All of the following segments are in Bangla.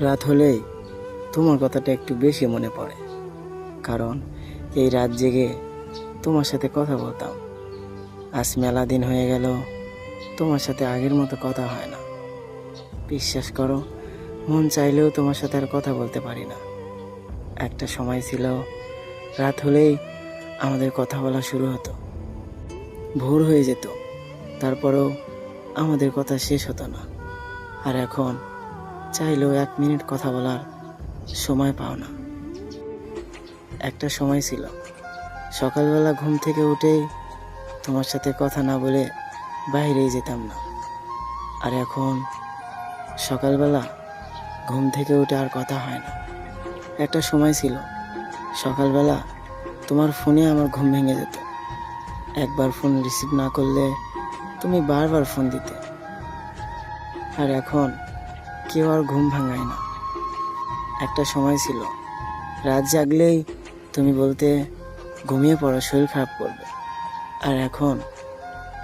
রাত হলেই তোমার কথাটা একটু বেশি মনে পড়ে। কারণ এই রাত জেগে তোমার সাথে কথা বলতাম। আজ মেলা দিন হয়ে গেল, তোমার সাথে আগের মতো কথা হয় না। বিশ্বাস করো, মন চাইলেও তোমার সাথে আর কথা বলতে পারি না। একটা সময় ছিল, রাত হলেই আমাদের কথা বলা শুরু হতো। ভোর হয়ে যেত, তারপরেও আমাদের কথা শেষ হতো না। আর এখন চাইলেও এক মিনিট কথা বলার সময় পাও না। একটা সময় ছিল। সকালবেলা ঘুম থেকে উঠেই তোমার সাথে কথা না বলে বাইরেই যেতাম না। আর এখন সকালবেলা ঘুম থেকে উঠে আর কথা হয় না। একটা সময় ছিল। সকালবেলা তোমার ফোনে আমার ঘুম ভেঙে যেত। একবার ফোন রিসিভ না করলে তুমি বারবার ফোন দিতে। আর এখন কেউ আর ঘুম ভাঙায় না। একটা সময় ছিল, রাত জাগলেই তুমি বলতে, ঘুমিয়ে পড়ো, শরীর খারাপ করবে। আর এখন,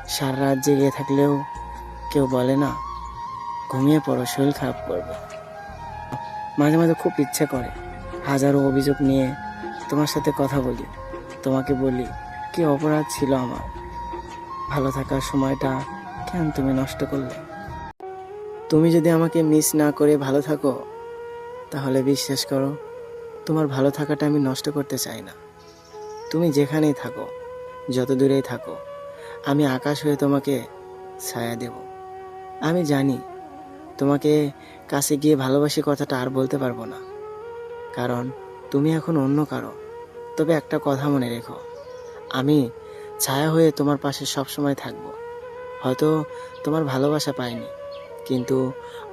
সারা রাত জেগে থাকলেও কেউ বলে না, ঘুমিয়ে পড়ো, শরীর খারাপ করবে। মাঝে মাঝে খুব ইচ্ছা করে, হাজারো অভিযোগ নিয়ে তোমার সাথে কথা বলি, তোমাকে বলি, কি অপরাধ ছিল আমার? ভালো থাকার সময়টা কেন তুমি নষ্ট করলে? তুমি যদি আমাকে মিস না করে ভালো থাকো, তাহলে বিশ্বাস করো, তোমার ভালো থাকাটা আমি নষ্ট করতে চাই না। তুমি যেখানেই থাকো, যত দূরেই থাকো, আমি আকাশ হয়ে তোমাকে ছায়া দেব। আমি জানি, তোমাকে কাছে গিয়ে ভালোবাসি কথাটা আর বলতে পারব না। কারণ তুমি এখন অন্য কারও। তবে একটা কথা মনে রেখো, আমি ছায়া হয়ে তোমার পাশে সবসময় থাকব। হয়তো তোমার ভালোবাসা পাইনি। কিন্তু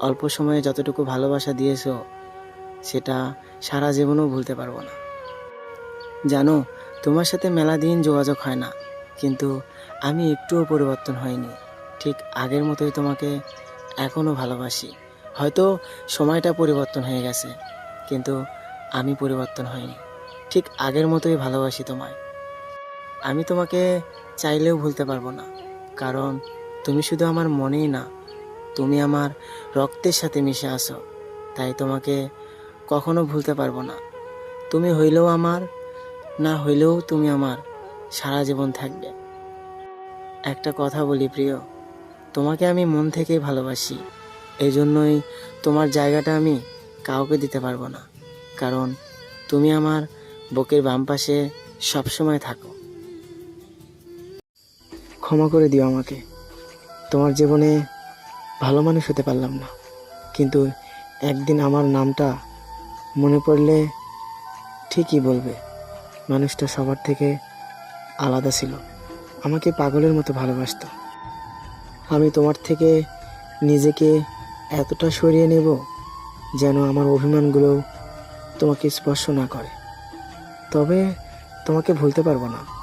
অল্প সময়ে যতটুকু ভালোবাসা দিয়েছ, সেটা সারা জীবনও ভুলতে পারব না। জানো, তোমার সাথে মেলা দিন যোগাযোগ হয় না, কিন্তু আমি একটুও পরিবর্তন হয়নি। ঠিক আগের মতোই তোমাকে এখনও ভালোবাসি। হয়তো সময়টা পরিবর্তন হয়ে গেছে, কিন্তু আমি পরিবর্তন হয়নি। ঠিক আগের মতোই ভালোবাসি তোমায়। আমি তোমাকে চাইলেও ভুলতে পারব না, কারণ তুমি শুধু আমার মনেই না তুমি আমার রক্তের সাথে মিশে আসো তাই তোমাকে কখনো ভুলতে পারব না। তুমি হইলেও আমার, না হইলেও তুমি আমার সারা জীবন থাকবে। একটা কথা বলি প্রিয়, তোমাকে আমি মন থেকেই ভালোবাসি এই জন্যই তোমার জায়গাটা আমি কাউকে দিতে পারব না। কারণ তুমি আমার বুকের বাম পাশে সবসময় থাকো। ক্ষমা করে দিও আমাকে। তোমার জীবনে ভালো মানুষ হতে পারলাম না। কিন্তু একদিন আমার নামটা মনে পড়লে ঠিকই বলবে, মানুষটা সবার থেকে আলাদা ছিল, আমাকে পাগলের মতো ভালোবাসতো। আমি তোমার থেকে নিজেকে এতটা সরিয়ে নেব যেন আমার অভিমানগুলো তোমাকে স্পর্শ না করে। তবে তোমাকে ভুলতে পারব না।